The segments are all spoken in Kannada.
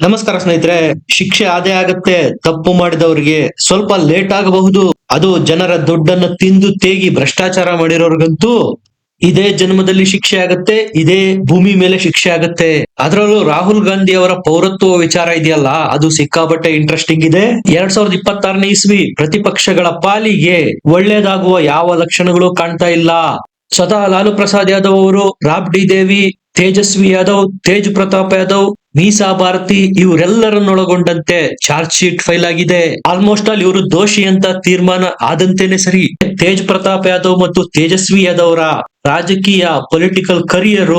ನಮಸ್ಕಾರ ಸ್ನೇಹಿತರೆ, ಶಿಕ್ಷೆ ಆದೇ ಆಗತ್ತೆ, ತಪ್ಪು ಮಾಡಿದವರಿಗೆ ಸ್ವಲ್ಪ ಲೇಟ್ ಆಗಬಹುದು. ಅದು ಜನರ ದುಡ್ಡನ್ನ ತಿಂದು ತೇಗಿ ಭ್ರಷ್ಟಾಚಾರ ಮಾಡಿರೋರ್ಗಂತೂ ಇದೇ ಜನ್ಮದಲ್ಲಿ ಶಿಕ್ಷೆ ಆಗತ್ತೆ, ಇದೇ ಭೂಮಿ ಮೇಲೆ ಶಿಕ್ಷೆ ಆಗತ್ತೆ. ಅದರಲ್ಲೂ ರಾಹುಲ್ ಗಾಂಧಿ ಅವರ ಪೌರತ್ವ ವಿಚಾರ ಇದೆಯಲ್ಲ, ಅದು ಸಿಕ್ಕಾಪಟ್ಟೆ ಇಂಟ್ರೆಸ್ಟಿಂಗ್ ಇದೆ. ಎರಡ್ ಸಾವಿರದ ಇಪ್ಪತ್ತಾರನೇ ಇಸ್ವಿ ಪ್ರತಿಪಕ್ಷಗಳ ಪಾಲಿಗೆ ಒಳ್ಳೇದಾಗುವ ಯಾವ ಲಕ್ಷಣಗಳು ಕಾಣ್ತಾ ಇಲ್ಲ. ಸ್ವತಃ ಲಾಲು ಪ್ರಸಾದ್ ಯಾದವ್ ಅವರು ರಾಬ್ಡಿ ದೇವಿ, ತೇಜಸ್ವಿ ಯಾದವ್, ತೇಜ್ ಪ್ರತಾಪ್ ಯಾದವ್ ಮೀಸಾ ಭಾರತಿ ಇವರೆಲ್ಲರನ್ನೊಳಗೊಂಡಂತೆ ಚಾರ್ಜ್ ಶೀಟ್ ಫೈಲ್ ಆಗಿದೆ. ಆಲ್ಮೋಸ್ಟ್ ಆಲ್ ಇವರು ದೋಷಿ ಅಂತ ತೀರ್ಮಾನ ಆದಂತೇನೆ ಸರಿ. ತೇಜ್ ಪ್ರತಾಪ್ ಯಾದವ್ ಮತ್ತು ತೇಜಸ್ವಿ ಯಾದವ್ ರಾಜಕೀಯ ಪೊಲಿಟಿಕಲ್ ಕರಿಯರ್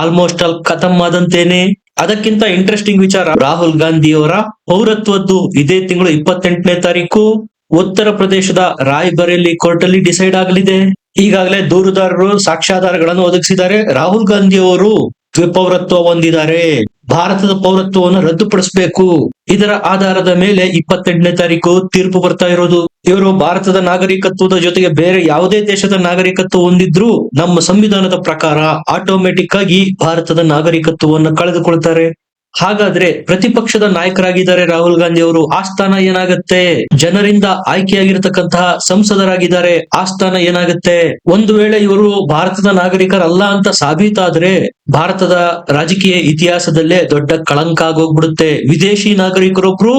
ಆಲ್ಮೋಸ್ಟ್ ಆಲ್ ಖತಮ್ ಆದಂತೇನೆ. ಅದಕ್ಕಿಂತ ಇಂಟ್ರೆಸ್ಟಿಂಗ್ ವಿಚಾರ ರಾಹುಲ್ ಗಾಂಧಿ ಅವರ ಪೌರತ್ವದ್ದು ಇದೇ ತಿಂಗಳು ಇಪ್ಪತ್ತೆಂಟನೇ ತಾರೀಕು. ಉತ್ತರ ಪ್ರದೇಶದ ರಾಯ್ಬರೇಲಿ ಕೋರ್ಟ್ ಅಲ್ಲಿ ಡಿಸೈಡ್ ಆಗಲಿದೆ. ಈಗಾಗಲೇ ದೂರುದಾರರು, ಸಾಕ್ಷ್ಯಾಧಾರಗಳನ್ನು ಒದಗಿಸಿದ್ದಾರೆ. ರಾಹುಲ್ ಗಾಂಧಿ ಅವರು ದ್ವಿಪೌರತ್ವ ಹೊಂದಿದ್ದಾರೆ. ಭಾರತದ ಪೌರತ್ವವನ್ನು ರದ್ದುಪಡಿಸಬೇಕು. ಇದರ ಆಧಾರದ ಮೇಲೆ ಇಪ್ಪತ್ತೆಂಟನೇ ತಾರೀಕು ತೀರ್ಪು ಬರ್ತಾ ಇರೋದು. ಇವರು ಭಾರತದ ನಾಗರಿಕತ್ವದ ಜೊತೆಗೆ ಬೇರೆ ಯಾವುದೇ ದೇಶದ ನಾಗರಿಕತ್ವ ಹೊಂದಿದ್ರು ನಮ್ಮ ಸಂವಿಧಾನದ ಪ್ರಕಾರ ಆಟೋಮೆಟಿಕ್ ಆಗಿ ಭಾರತದ ನಾಗರಿಕತ್ವವನ್ನು ಕಳೆದುಕೊಳ್ತಾರೆ. ಹಾಗಾದ್ರೆ ಪ್ರತಿಪಕ್ಷದ ನಾಯಕರಾಗಿದ್ದಾರೆ ರಾಹುಲ್ ಗಾಂಧಿ ಅವರು ಆ ಸ್ಥಾನ ಏನಾಗುತ್ತೆ? ಜನರಿಂದ ಆಯ್ಕೆಯಾಗಿರ್ತಕ್ಕಂತಹ ಸಂಸದರಾಗಿದ್ದಾರೆ ಆ ಸ್ಥಾನ ಏನಾಗುತ್ತೆ? ಒಂದು ವೇಳೆ ಇವರು ಭಾರತದ ನಾಗರಿಕರಲ್ಲ ಅಂತ ಸಾಬೀತಾದ್ರೆ ಭಾರತದ ರಾಜಕೀಯ ಇತಿಹಾಸದಲ್ಲೇ ದೊಡ್ಡ ಕಳಂಕ ಆಗೋಗ್ಬಿಡುತ್ತೆ. ವಿದೇಶಿ ನಾಗರಿಕರೊಬ್ರು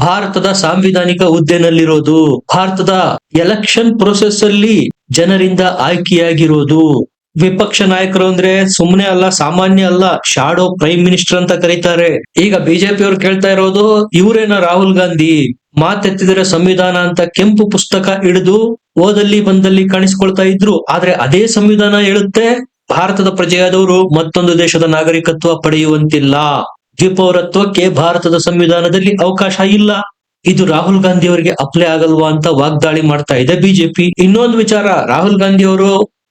ಭಾರತದ ಸಾಂವಿಧಾನಿಕ ಹುದ್ದೆನಲ್ಲಿರೋದು, ಭಾರತದ ಎಲೆಕ್ಷನ್ ಪ್ರೊಸೆಸ್ ಅಲ್ಲಿ ಜನರಿಂದ ಆಯ್ಕೆಯಾಗಿರೋದು. ವಿಪಕ್ಷ ನಾಯಕರು ಅಂದ್ರೆ ಸುಮ್ಮನೆ ಅಲ್ಲ, ಸಾಮಾನ್ಯ ಅಲ್ಲ ಶಾಡೋ ಪ್ರೈಮ್ ಮಿನಿಸ್ಟರ್ ಅಂತ ಕರೀತಾರೆ. ಈಗ ಬಿಜೆಪಿ ಅವ್ರು ಕೇಳ್ತಾ ಇರೋದು, ಇವರೇನ ರಾಹುಲ್ ಗಾಂಧಿ? ಮಾತೆತ್ತಿದ್ರೆ ಸಂವಿಧಾನ ಅಂತ ಕೆಂಪು ಪುಸ್ತಕ ಹಿಡಿದು ಓದಲ್ಲಿ ಬಂದಲ್ಲಿ ಕಾಣಿಸ್ಕೊಳ್ತಾ ಇದ್ರು. ಆದ್ರೆ ಅದೇ ಸಂವಿಧಾನ ಹೇಳುತ್ತೆ, ಭಾರತದ ಪ್ರಜೆಯಾದವರು ಮತ್ತೊಂದು ದೇಶದ ನಾಗರಿಕತ್ವ ಪಡೆಯುವಂತಿಲ್ಲ. ದ್ವಿಪೌರತ್ವಕ್ಕೆ ಭಾರತದ ಸಂವಿಧಾನದಲ್ಲಿ ಅವಕಾಶ ಇಲ್ಲ. ಇದು ರಾಹುಲ್ ಗಾಂಧಿ ಅವರಿಗೆ ಅಪ್ಲೈ ಆಗಲ್ವಾ ಅಂತ ವಾಗ್ದಾಳಿ ಮಾಡ್ತಾ ಇದೆ ಬಿಜೆಪಿ ಇನ್ನೊಂದು ವಿಚಾರ, ರಾಹುಲ್ ಗಾಂಧಿ ಅವರು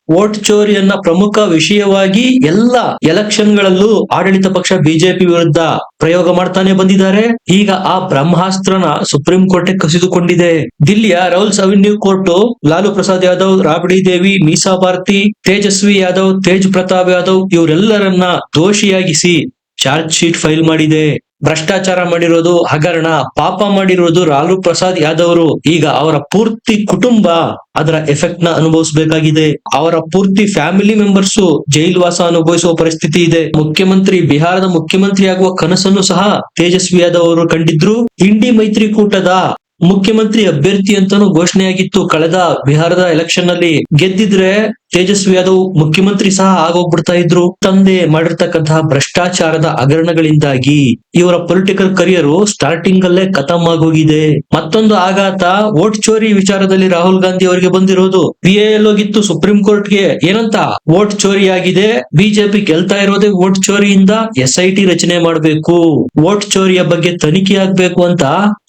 ವೋಟ್ ಚೋರಿಯನ್ನ ಪ್ರಮುಖ ವಿಷಯವಾಗಿ ಎಲ್ಲ ಎಲೆಕ್ಷನ್ ಗಳಲ್ಲೂ ಆಡಳಿತ ಪಕ್ಷ ಬಿಜೆಪಿ ವಿರುದ್ಧ ಪ್ರಯೋಗ ಮಾಡ್ತಾನೆ ಬಂದಿದ್ದಾರೆ. ಈಗ ಆ ಬ್ರಹ್ಮಾಸ್ತ್ರನ ಸುಪ್ರೀಂ ಕೋರ್ಟ್ ಕಸಿದುಕೊಂಡಿದೆ. ದಿಲ್ಲಿಯ Rouse Avenue court Lalu Prasad Yadav, Rabri Devi, Misa Bharti, Tejashwi Yadav, Tej Pratap Yadav ಇವರೆಲ್ಲರನ್ನ ದೋಷಿಯಾಗಿಸಿ ಚಾರ್ಜ್ ಶೀಟ್ ಫೈಲ್ ಮಾಡಿದೆ. ಭ್ರಷ್ಟಾಚಾರ ಮಾಡಿರೋದು ಹಗರಣ, ಪಾಪ ಮಾಡಿರೋದು ಲಾಲು ಪ್ರಸಾದ್ ಯಾದವ್ ಅವರು ಈಗ ಅವರ ಪೂರ್ತಿ ಕುಟುಂಬ ಅದರ ಎಫೆಕ್ಟ್ನ ಅನುಭವಿಸಬೇಕಾಗಿದೆ. ಅವರ ಪೂರ್ತಿ ಫ್ಯಾಮಿಲಿ ಮೆಂಬರ್ಸ್ ಜೈಲ್ವಾಸ ಅನುಭವಿಸುವ ಪರಿಸ್ಥಿತಿ ಇದೆ. ಮುಖ್ಯಮಂತ್ರಿ, ಬಿಹಾರದ ಮುಖ್ಯಮಂತ್ರಿ ಆಗುವ ಕನಸನ್ನು ಸಹ ತೇಜಸ್ವಿ ಯಾದವ್ ಅವರು ಕಂಡಿದ್ರು. ಇಂಡಿ ಮೈತ್ರಿಕೂಟದ ಮುಖ್ಯಮಂತ್ರಿ ಅಭ್ಯರ್ಥಿ ಅಂತಾನು ಘೋಷಣೆಯಾಗಿತ್ತು. ಕಳೆದ ಬಿಹಾರದ ಎಲೆಕ್ಷನ್ನಲ್ಲಿ ಗೆದ್ದಿದ್ರೆ ತೇಜಸ್ವಿ ಯಾದವ್ ಮುಖ್ಯಮಂತ್ರಿ ಸಹ ಆಗೋಗ್ಬಿಡ್ತಾ ಇದ್ರು. ತಂದೆ ಮಾಡಿರ್ತಕ್ಕಂತಹ ಭ್ರಷ್ಟಾಚಾರದ ಹಗರಣಗಳಿಂದಾಗಿ ಇವರ ಪೊಲಿಟಿಕಲ್ ಕರಿಯರ್ ಸ್ಟಾರ್ಟಿಂಗ್ ಅಲ್ಲೇ ಖತಮ್ ಆಗೋಗಿದೆ. ಮತ್ತೊಂದು ಆಘಾತ ವೋಟ್ ಚೋರಿ ವಿಚಾರದಲ್ಲಿ ರಾಹುಲ್ ಗಾಂಧಿ ಅವರಿಗೆ ಬಂದಿರೋದು. ವಿ ಎಲ್ ಹೋಗಿತ್ತು ಸುಪ್ರೀಂ ಕೋರ್ಟ್ಗೆ ಏನಂತ? ವೋಟ್ ಚೋರಿ ಆಗಿದೆ. ಬಿಜೆಪಿ ಗೆಲ್ತಾ ಇರೋದೇ ವೋಟ್ ಚೋರಿಯಿಂದ ಎಸ್ ಐ ಟಿ ರಚನೆ ಮಾಡಬೇಕು. ವೋಟ್ ಚೋರಿಯ ಬಗ್ಗೆ ತನಿಖೆ ಆಗ್ಬೇಕು ಅಂತ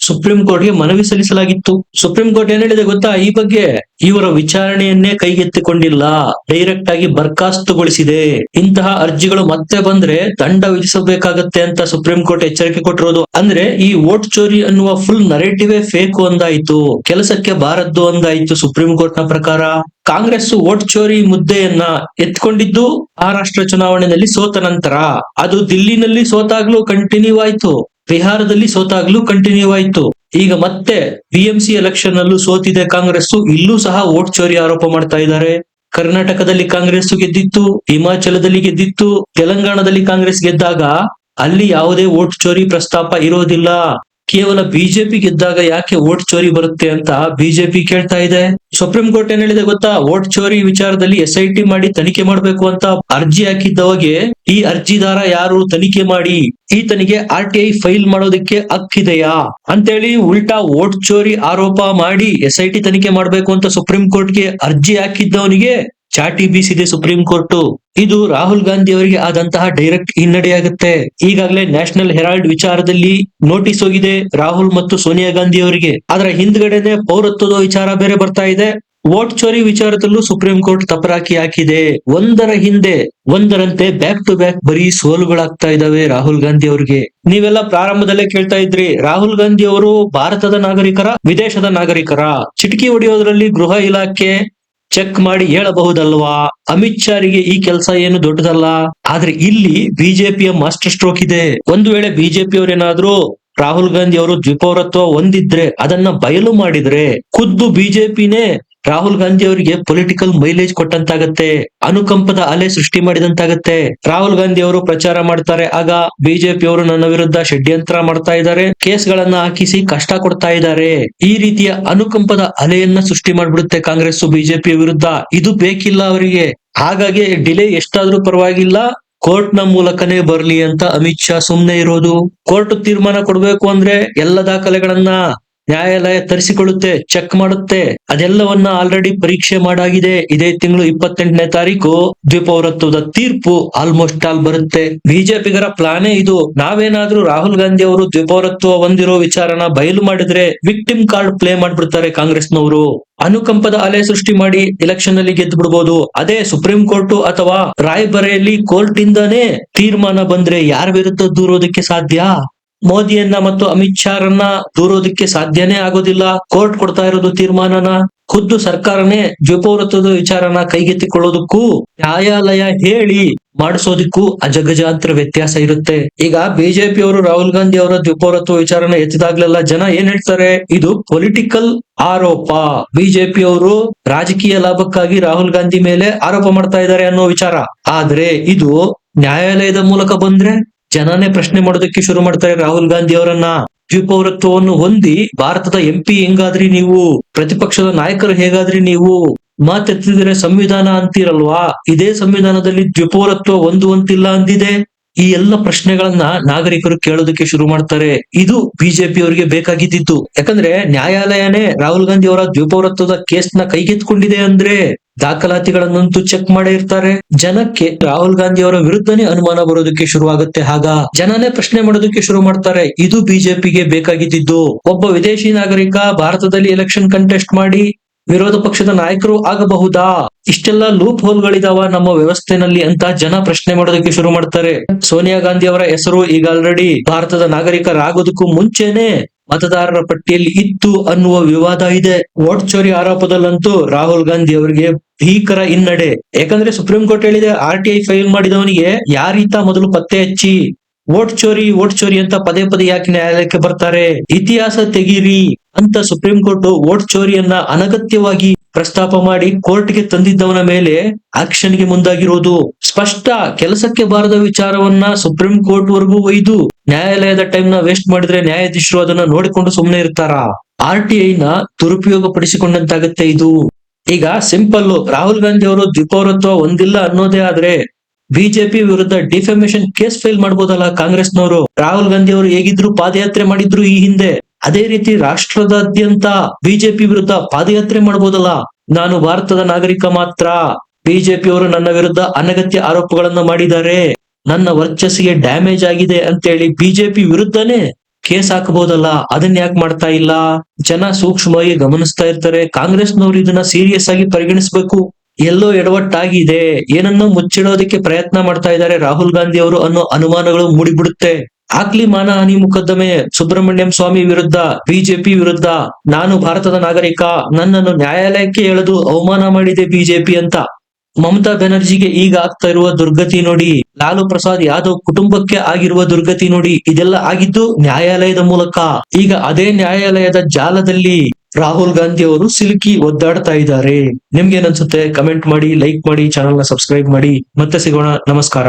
ಸುಪ್ರೀಂ ಕೋರ್ಟ್ಗೆ ಮನವಿ ಸಲ್ಲಿಸಲಾಗಿತ್ತು. ಸುಪ್ರೀಂ ಕೋರ್ಟ್ ಏನ್ ಹೇಳಿದೆ ಗೊತ್ತಾ? ಈ ಬಗ್ಗೆ ಇವರ ವಿಚಾರಣೆಯನ್ನೇ ಕೈಗೆತ್ತಿಕೊಂಡಿಲ್ಲ. ಡೈರೆಕ್ಟ್ ಆಗಿ ಬರ್ಖಾಸ್ತುಗೊಳಿಸಿದೆ ಇಂತಹ ಅರ್ಜಿಗಳು ಮತ್ತೆ ಬಂದ್ರೆ ದಂಡ ವಿಧಿಸಬೇಕಾಗತ್ತೆ ಅಂತ ಸುಪ್ರೀಂ ಕೋರ್ಟ್ ಎಚ್ಚರಿಕೆ ಕೊಟ್ಟಿರೋದು. ಅಂದ್ರೆ ಈ ವೋಟ್ ಚೋರಿ ಅನ್ನುವ ಫುಲ್ ನರೇಟಿವೇ ಫೇಕ್ ಒಂದಾಯ್ತು. ಕೆಲಸಕ್ಕೆ ಬಾರದ್ದು ಒಂದಾಯ್ತು ಸುಪ್ರೀಂ ಕೋರ್ಟ್ನ ಪ್ರಕಾರ. ಕಾಂಗ್ರೆಸ್ ವೋಟ್ ಚೋರಿ ಮುದ್ದೆಯನ್ನ ಎತ್ಕೊಂಡಿದ್ದು ಮಹಾರಾಷ್ಟ್ರ ಚುನಾವಣೆಯಲ್ಲಿ ಸೋತ ನಂತರ. ಅದು ದಿಲ್ಲಿನಲ್ಲಿ ಸೋತಾಗ್ಲೂ ಕಂಟಿನ್ಯೂ ಆಯ್ತು. ಬಿಹಾರದಲ್ಲಿ ಸೋತಾಗ್ಲೂ ಕಂಟಿನ್ಯೂ ಆಯ್ತು. ಈಗ ಮತ್ತೆ ಬಿಎಂಸಿ ಎಲೆಕ್ಷನ್ ಅಲ್ಲೂ ಸೋತಿದೆ ಕಾಂಗ್ರೆಸ್ ಇಲ್ಲೂ ಸಹ ವೋಟ್ ಚೋರಿ ಆರೋಪ ಮಾಡ್ತಾ ಇದ್ದಾರೆ. ಕರ್ನಾಟಕದಲ್ಲಿ ಕಾಂಗ್ರೆಸ್ ಗೆದ್ದಿತ್ತು, ಹಿಮಾಚಲದಲ್ಲಿ ಗೆದ್ದಿತ್ತು, ತೆಲಂಗಾಣದಲ್ಲಿ ಕಾಂಗ್ರೆಸ್ ಗೆದ್ದಾಗ ಅಲ್ಲಿ ಯಾವುದೇ ವೋಟ್ ಚೋರಿ ಪ್ರಸ್ತಾಪ ಇರೋದಿಲ್ಲ. ಕೇವಲ ಬಿಜೆಪಿ ಗೆದ್ದಾಗ ಯಾಕೆ ವೋಟ್ ಚೋರಿ ಬರುತ್ತೆ ಅಂತ ಬಿಜೆಪಿ ಕೇಳ್ತಾ ಇದೆ. ಸುಪ್ರೀಂ ಕೋರ್ಟ್ ಏನ್ ಹೇಳಿದೆ ಗೊತ್ತಾ? ವೋಟ್ ಚೋರಿ ವಿಚಾರದಲ್ಲಿ ಎಸ್ ಐ ಟಿ ಮಾಡಿ ತನಿಖೆ ಮಾಡಬೇಕು ಅಂತ ಅರ್ಜಿ ಹಾಕಿದ್ದವಾಗೆ ಈ ಅರ್ಜಿದಾರ ಯಾರು? ತನಿಖೆ ಮಾಡಿ. ಈತನಿಗೆ ಆರ್ ಟಿ ಐ ಫೈಲ್ ಮಾಡೋದಕ್ಕೆ ಹಕ್ಕಿದೆಯಾ ಅಂತೇಳಿ ಉಲ್ಟಾ ವೋಟ್ ಚೋರಿ ಆರೋಪ ಮಾಡಿ ಎಸ್ ಐ ಟಿ ತನಿಖೆ ಮಾಡಬೇಕು ಅಂತ ಸುಪ್ರೀಂ ಕೋರ್ಟ್ಗೆ ಅರ್ಜಿ ಹಾಕಿದ್ದವನಿಗೆ ಚಾಟಿ ಬೀಸಿದೆ ಸುಪ್ರೀಂ ಕೋರ್ಟ್. ಇದು ರಾಹುಲ್ ಗಾಂಧಿ ಅವರಿಗೆ ಆದಂತಹ ಡೈರೆಕ್ಟ್ ಹಿನ್ನಡೆಯಾಗುತ್ತೆ. ಈಗಾಗಲೇ ನ್ಯಾಷನಲ್ ಹೆರಾಲ್ಡ್ ವಿಚಾರದಲ್ಲಿ ನೋಟಿಸ್ ಹೋಗಿದೆ ರಾಹುಲ್ ಮತ್ತು ಸೋನಿಯಾ ಗಾಂಧಿ ಅವರಿಗೆ. ಅದರ ಹಿಂದ್ಗಡೆನೆ ಪೌರತ್ವದ ವಿಚಾರ ಬೇರೆ ಬರ್ತಾ ಇದೆ. ವೋಟ್ ಚೋರಿ ವಿಚಾರದಲ್ಲೂ ಸುಪ್ರೀಂ ಕೋರ್ಟ್ ತಪರಾಕಿ ಹಾಕಿದೆ. ಒಂದರ ಹಿಂದೆ ಒಂದರಂತೆ ಬ್ಯಾಕ್ ಟು ಬ್ಯಾಕ್ ಬರೀ ಸೋಲುಗಳಾಗ್ತಾ ಇದಾವೆ ರಾಹುಲ್ ಗಾಂಧಿ ಅವರಿಗೆ. ನೀವೆಲ್ಲ ಪ್ರಾರಂಭದಲ್ಲೇ ಕೇಳ್ತಾ ಇದ್ರಿ, ರಾಹುಲ್ ಗಾಂಧಿ ಅವರು ಭಾರತದ ನಾಗರಿಕರ, ವಿದೇಶದ ನಾಗರಿಕರ. ಚಿಟಕಿ ಹೊಡೆಯೋದ್ರಲ್ಲಿ ಗೃಹ ಇಲಾಖೆ ಚೆಕ್ ಮಾಡಿ ಹೇಳಬಹುದಲ್ವಾ? ಅಮಿತ್ ಶಾರಿಗೆ ಈ ಕೆಲಸ ಏನು ದೊಡ್ಡದಲ್ಲ? ಆದ್ರೆ ಇಲ್ಲಿ ಬಿಜೆಪಿಯ ಮಾಸ್ಟರ್ ಸ್ಟ್ರೋಕ್ ಇದೆ. ಒಂದು ವೇಳೆ ಬಿಜೆಪಿ ಅವರೇನಾದ್ರೂ ರಾಹುಲ್ ಗಾಂಧಿ ಅವರು ದ್ವಿಪೌರತ್ವ ಹೊಂದಿದ್ರೆ ಅದನ್ನ ಬಯಲು ಮಾಡಿದ್ರೆ ಖುದ್ದು ಬಿಜೆಪಿನೇ ರಾಹುಲ್ ಗಾಂಧಿ ಅವರಿಗೆ ಪೊಲಿಟಿಕಲ್ ಮೈಲೇಜ್ ಕೊಟ್ಟಂತಾಗತ್ತೆ, ಅನುಕಂಪದ ಅಲೆ ಸೃಷ್ಟಿ ಮಾಡಿದಂತಾಗತ್ತೆ. ರಾಹುಲ್ ಗಾಂಧಿ ಅವರು ಪ್ರಚಾರ ಮಾಡ್ತಾರೆ, ಆಗ ಬಿಜೆಪಿ ಅವರು ನನ್ನ ವಿರುದ್ಧ ಷಡ್ಯಂತ್ರ ಮಾಡ್ತಾ ಇದ್ದಾರೆ, ಕೇಸ್ಗಳನ್ನ ಹಾಕಿಸಿ ಕಷ್ಟ ಕೊಡ್ತಾ ಇದ್ದಾರೆ. ಈ ರೀತಿಯ ಅನುಕಂಪದ ಅಲೆಯನ್ನ ಸೃಷ್ಟಿ ಮಾಡ್ಬಿಡುತ್ತೆ ಕಾಂಗ್ರೆಸ್ ಬಿಜೆಪಿ ವಿರುದ್ಧ. ಇದು ಬೇಕಿಲ್ಲ ಅವರಿಗೆ. ಹಾಗಾಗಿ ಡಿಲೇ ಎಷ್ಟಾದ್ರೂ ಪರವಾಗಿಲ್ಲ ಕೋರ್ಟ್ನ ಮೂಲಕನೇ ಬರ್ಲಿ ಅಂತ ಅಮಿತ್ ಶಾ ಸುಮ್ನೆ ಇರೋದು. ಕೋರ್ಟ್ ತೀರ್ಮಾನ ಕೊಡ್ಬೇಕು ಅಂದ್ರೆ ಎಲ್ಲ ದಾಖಲೆಗಳನ್ನ ನ್ಯಾಯಾಲಯ ತರಿಸಿಕೊಳ್ಳುತ್ತೆ ಚೆಕ್ ಮಾಡುತ್ತೆ. ಅದೆಲ್ಲವನ್ನ ಆಲ್ರೆಡಿ ಪರೀಕ್ಷೆ ಮಾಡಾಗಿದೆ. ಇದೇ ತಿಂಗಳು ಇಪ್ಪತ್ತೆಂಟನೇ ತಾರೀಕು ದ್ವಿಪೌರತ್ವದ ತೀರ್ಪು ಆಲ್ಮೋಸ್ಟ್ ಆಲ್ ಬರುತ್ತೆ. ಬಿಜೆಪಿಗರ ಪ್ಲಾನೇ ಇದು. ನಾವೇನಾದ್ರೂ ರಾಹುಲ್ ಗಾಂಧಿ ಅವರು ದ್ವಿಪೌರತ್ವ ಹೊಂದಿರೋ ವಿಚಾರನ ಬಯಲು ಮಾಡಿದ್ರೆ ವಿಕ್ಟಿಮ್ ಕಾರ್ಡ್ ಪ್ಲೇ ಮಾಡ್ಬಿಡ್ತಾರೆ ಕಾಂಗ್ರೆಸ್ನವರು. ಅನುಕಂಪದ ಅಲೆ ಸೃಷ್ಟಿ ಮಾಡಿ ಎಲೆಕ್ಷನ್ ಅಲ್ಲಿ ಗೆದ್ದು ಬಿಡಬಹುದು ಅದೇ ಸುಪ್ರೀಂ ಕೋರ್ಟ್ ಅಥವಾ ರಾಯಬರೇಲಿ ಕೋರ್ಟ್ ಇಂದಾನೇ ತೀರ್ಮಾನ ಬಂದ್ರೆ ಯಾರ ವಿರುದ್ಧ ದೂರೋದಕ್ಕೆ ಸಾಧ್ಯ? ಮೋದಿಯನ್ನ ಮತ್ತು ಅಮಿತ್ ಶಾರನ್ನ ದೂರೋದಕ್ಕೆ ಸಾಧ್ಯನೇ ಆಗೋದಿಲ್ಲ. ಕೋರ್ಟ್ ಕೊಡ್ತಾ ಇರೋದು ತೀರ್ಮಾನನ, ಖುದ್ದು ಸರ್ಕಾರನೇ ದ್ವಿಪೌರತ್ವದ ವಿಚಾರನ ಕೈಗೆತ್ತಿಕೊಳ್ಳೋದಕ್ಕೂ ನ್ಯಾಯಾಲಯ ಹೇಳಿ ಮಾಡಿಸೋದಕ್ಕೂ ಅಜಗಜಾಂತರ ವ್ಯತ್ಯಾಸ ಇರುತ್ತೆ. ಈಗ ಬಿಜೆಪಿ ಅವರು ರಾಹುಲ್ ಗಾಂಧಿ ಅವರ ದ್ವಿಪೌರತ್ವ ವಿಚಾರನ ಎತ್ತಿದಾಗ್ಲೆಲ್ಲ ಜನ ಏನ್ ಹೇಳ್ತಾರೆ? ಇದು ಪೊಲಿಟಿಕಲ್ ಆರೋಪ. ಬಿಜೆಪಿ ಅವರು ರಾಜಕೀಯ ಲಾಭಕ್ಕಾಗಿ ರಾಹುಲ್ ಗಾಂಧಿ ಮೇಲೆ ಆರೋಪ ಮಾಡ್ತಾ ಇದ್ದಾರೆ ಅನ್ನೋ ವಿಚಾರ. ಆದ್ರೆ ಇದು ನ್ಯಾಯಾಲಯದ ಮೂಲಕ ಬಂದ್ರೆ ಜನನೇ ಪ್ರಶ್ನೆ ಮಾಡೋದಕ್ಕೆ ಶುರು ಮಾಡ್ತಾರೆ ರಾಹುಲ್ ಗಾಂಧಿ ಅವರನ್ನ. ದ್ವಿಪೌರತ್ವವನ್ನು ಹೊಂದಿ ಭಾರತದ ಎಂಪಿ ಹೆಂಗಾದ್ರಿ ನೀವು? ಪ್ರತಿಪಕ್ಷದ ನಾಯಕರು ಹೇಗಾದ್ರಿ ನೀವು? ಮಾತೆತ್ತಿದ್ರೆ ಸಂವಿಧಾನ ಅಂತೀರಲ್ವಾ? ಇದೇ ಸಂವಿಧಾನದಲ್ಲಿ ದ್ವಿಪೌರತ್ವ ಹೊಂದುವಂತಿಲ್ಲ ಅಂದಿದೆ. ಈ ಎಲ್ಲ ಪ್ರಶ್ನೆಗಳನ್ನ ನಾಗರಿಕರು ಕೇಳೋದಕ್ಕೆ ಶುರು ಮಾಡ್ತಾರೆ. ಇದು ಬಿಜೆಪಿ ಅವರಿಗೆ ಬೇಕಾಗಿದ್ದಿತ್ತು ಯಾಕಂದ್ರೆ ನ್ಯಾಯಾಲಯನೇ ರಾಹುಲ್ ಗಾಂಧಿ ಅವರ ದ್ವಿಪೌರತ್ವದ ಕೇಸ್ನ ಕೈಗೆತ್ಕೊಂಡಿದೆ ಅಂದ್ರೆ ದಾಖಲಾತಿಗಳನ್ನಂತೂ ಚೆಕ್ ಮಾಡೇ ಇರ್ತಾರೆ. ಜನಕ್ಕೆ ರಾಹುಲ್ ಗಾಂಧಿ ಅವರ ವಿರುದ್ಧನೇ ಅನುಮಾನ ಬರೋದಕ್ಕೆ ಶುರುವಾಗುತ್ತೆ ಆಗ ಜನನೇ ಪ್ರಶ್ನೆ ಮಾಡೋದಕ್ಕೆ ಶುರು ಮಾಡ್ತಾರೆ. ಇದು ಬಿಜೆಪಿಗೆ ಬೇಕಾಗಿದ್ದು ಒಬ್ಬ ವಿದೇಶಿ ನಾಗರಿಕ ಭಾರತದಲ್ಲಿ ಎಲೆಕ್ಷನ್ ಕಂಟೆಸ್ಟ್ ಮಾಡಿ ವಿರೋಧ ಪಕ್ಷದ ನಾಯಕರು ಆಗಬಹುದಾ? ಇಷ್ಟೆಲ್ಲ ಲೂಪ್ ಹೋಲ್ ಗಳಿದಾವ ನಮ್ಮ ವ್ಯವಸ್ಥೆನಲ್ಲಿ ಅಂತ ಜನ ಪ್ರಶ್ನೆ ಮಾಡೋದಕ್ಕೆ ಶುರು ಮಾಡ್ತಾರೆ. ಸೋನಿಯಾ ಗಾಂಧಿ ಅವರ ಹೆಸರು ಈಗ ಆಲ್ರೆಡಿ ಭಾರತದ ನಾಗರಿಕರಾಗೋದಕ್ಕೂ ಮುಂಚೆನೆ ಮತದಾರರ ಪಟ್ಟಿಯಲ್ಲಿ ಇತ್ತು ಅನ್ನುವ ವಿವಾದ ಇದೆ. ವೋಟ್ ಚೋರಿ ಆರೋಪದಲ್ಲಂತೂ ರಾಹುಲ್ ಗಾಂಧಿ ಅವರಿಗೆ ಭೀಕರ ಹಿನ್ನಡೆ. ಯಾಕಂದ್ರೆ ಸುಪ್ರೀಂ ಕೋರ್ಟ್ ಹೇಳಿದೆ, ಆರ್ ಟಿ ಐ ಫೈಲ್ ಮಾಡಿದವನಿಗೆ ಯಾರೀತ ಮೊದಲು ಪತ್ತೆ ಹಚ್ಚಿ, ವೋಟ್ ಚೋರಿ ವೋಟ್ ಚೋರಿ ಅಂತ ಪದೇ ಪದೇ ಯಾಕೆ ನ್ಯಾಯಾಲಯಕ್ಕೆ ಬರ್ತಾರೆ? ಇತಿಹಾಸ ತೆಗೀರಿ ಅಂತ ಸುಪ್ರೀಂ ಕೋರ್ಟ್ ವೋಟ್ ಚೋರಿಯನ್ನ ಅನಗತ್ಯವಾಗಿ ಪ್ರಸ್ತಾಪ ಮಾಡಿ ಕೋರ್ಟ್ಗೆ ತಂದಿದ್ದವನ ಮೇಲೆ ಆಕ್ಷನ್ಗೆ ಮುಂದಾಗಿರೋದು. ಸ್ಪಷ್ಟ ಕೆಲಸಕ್ಕೆ ಬಾರದ ವಿಚಾರವನ್ನ ಸುಪ್ರೀಂ ಕೋರ್ಟ್ ವರೆಗೂ ಒಯ್ದು ನ್ಯಾಯಾಲಯದ ಟೈಮ್ನ ವೇಸ್ಟ್ ಮಾಡಿದ್ರೆ ನ್ಯಾಯಾಧೀಶರು ಅದನ್ನ ನೋಡಿಕೊಂಡು ಸುಮ್ಮನೆ ಇರ್ತಾರ. ಆರ್ ಟಿ ಐ ನ ದುರುಪಯೋಗ ಪಡಿಸಿಕೊಂಡಂತಾಗತ್ತೆ ಇದು. ಈಗ ಸಿಂಪಲ್ ರಾಹುಲ್ ಗಾಂಧಿ ಅವರು ದ್ವಿಪೌರತ್ವ ಒಂದಿಲ್ಲ ಅನ್ನೋದೇ ಆದ್ರೆ ಬಿಜೆಪಿ ವಿರುದ್ಧ ಡಿಫೆಮೇಶನ್ ಕೇಸ್ ಫೈಲ್ ಮಾಡಬಹುದಲ್ಲ ಕಾಂಗ್ರೆಸ್ನವರು. ರಾಹುಲ್ ಗಾಂಧಿ ಅವರು ಹೇಗಿದ್ರು ಪಾದಯಾತ್ರೆ ಮಾಡಿದ್ರು ಈ ಹಿಂದೆ. ಅದೇ ರೀತಿ ರಾಷ್ಟ್ರದಾದ್ಯಂತ ಬಿಜೆಪಿ ವಿರುದ್ಧ ಪಾದಯಾತ್ರೆ ಮಾಡಬಹುದಲ್ಲ ನಾನು ಭಾರತದ ನಾಗರಿಕ ಮಾತ್ರ. ಬಿಜೆಪಿ ಅವರು ನನ್ನ ವಿರುದ್ಧ ಅನಗತ್ಯ ಆರೋಪಗಳನ್ನು ಮಾಡಿದ್ದಾರೆ. ನನ್ನ ವರ್ಚಸ್ಸಿಗೆ ಡ್ಯಾಮೇಜ್ ಆಗಿದೆ ಅಂತೇಳಿ ಬಿಜೆಪಿ ವಿರುದ್ಧನೇ ಕೇಸ್ ಹಾಕಬಹುದಲ್ಲ? ಅದನ್ನ ಯಾಕೆ ಮಾಡ್ತಾ ಇಲ್ಲ? ಜನ ಸೂಕ್ಷ್ಮವಾಗಿ ಗಮನಿಸ್ತಾ ಇರ್ತಾರೆ. ಕಾಂಗ್ರೆಸ್ನವರು ಇದನ್ನ ಸೀರಿಯಸ್ ಆಗಿ ಪರಿಗಣಿಸಬೇಕು. ಎಲ್ಲೋ ಎಡವಟ್ಟಾಗಿದೆ. ಏನನ್ನೋ ಮುಚ್ಚಿಡೋದಕ್ಕೆ ಪ್ರಯತ್ನ ಮಾಡ್ತಾ ಇದ್ದಾರೆ ರಾಹುಲ್ ಗಾಂಧಿ ಅವರು ಅನ್ನೋ ಅನುಮಾನಗಳು ಮೂಡಿಬಿಡುತ್ತೆ. ಆಕ್ಲಿ ಮಾನಹಾನಿ ಮೊಕದ್ದಮೆ ಸುಬ್ರಹ್ಮಣ್ಯಂ ಸ್ವಾಮಿ ವಿರುದ್ಧ ಬಿಜೆಪಿ ವಿರುದ್ಧ, ನಾನು ಭಾರತದ ನಾಗರಿಕ, ನನ್ನನ್ನು ನ್ಯಾಯಾಲಯಕ್ಕೆ ಎಳೆದು ಅವಮಾನ ಮಾಡಿದೆ ಬಿಜೆಪಿ ಅಂತ. ಮಮತಾ ಬ್ಯಾನರ್ಜಿಗೆ ಈಗ ಆಗ್ತಾ ಇರುವ ದುರ್ಗತಿ ನೋಡಿ, ಲಾಲು ಪ್ರಸಾದ್ ಯಾದವ್ ಕುಟುಂಬಕ್ಕೆ ಆಗಿರುವ ದುರ್ಗತಿ ನೋಡಿ, ಇದೆಲ್ಲ ಆಗಿದ್ದು ನ್ಯಾಯಾಲಯದ ಮೂಲಕ. ಈಗ ಅದೇ ನ್ಯಾಯಾಲಯದ ಜಾಲದಲ್ಲಿ ರಾಹುಲ್ ಗಾಂಧಿ ಅವರು ಸಿಲುಕಿ ಒದ್ದಾಡ್ತಾ ಇದ್ದಾರೆ. ನಿಮ್ಗೆ ಅನ್ಸುತ್ತೆ? ಕಮೆಂಟ್ ಮಾಡಿ, ಲೈಕ್ ಮಾಡಿ ಚಾನಲ್ನ ಸಬ್ಸ್ಕ್ರೈಬ್ ಮಾಡಿ. ಮತ್ತೆ ಸಿಗೋಣ. ನಮಸ್ಕಾರ.